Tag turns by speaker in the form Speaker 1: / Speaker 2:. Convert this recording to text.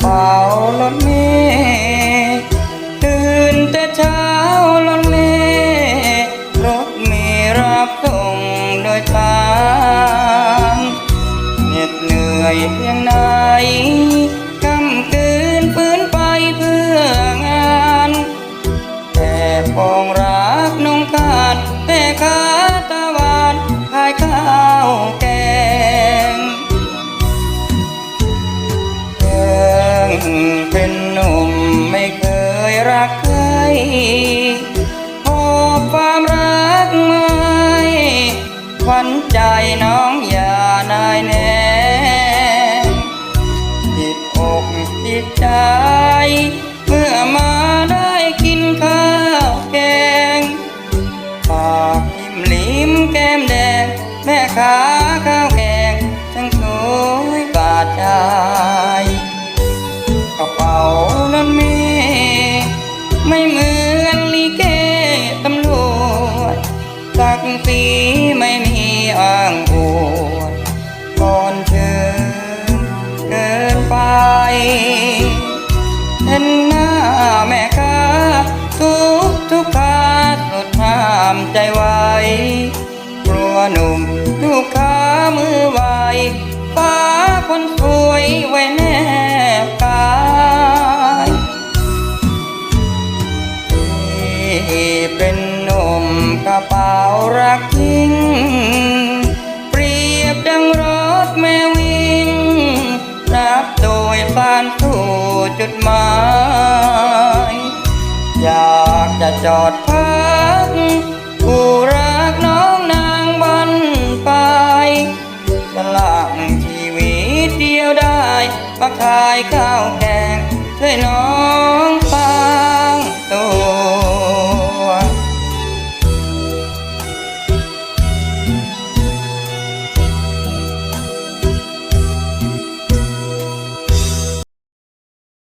Speaker 1: เป๋ารถเมล์ตื่นแต่เช้ารถเมล์รถเมล์รับส่งโดยทางเหน็ดเหนื่อยเพียงไหนกำกืนฝืนไปเพื่องาน แต่ปองรักน้องขาดแต่ขาตะวันขายขา เป็นหนุ่มไม่เคยรักใครพบความรักใหม่ขวัญใจน้องอย่านายแนงติดอกติดใจ เมื่อมาได้กินข้าวแกง ปากยิ้มลิ้มแก้มแดง แม่ค้าข้า สั เป็นนมกระเป๋ารักจริง เปรียบดังรถแม่วิ่งรับโดยสานสู่จุดหมาย อยากจะจอดพักผู้รักน้องนางบันไปสลักชีวิตเดียวได้มาขายข้าวแกงช่วยน้องฟังตัว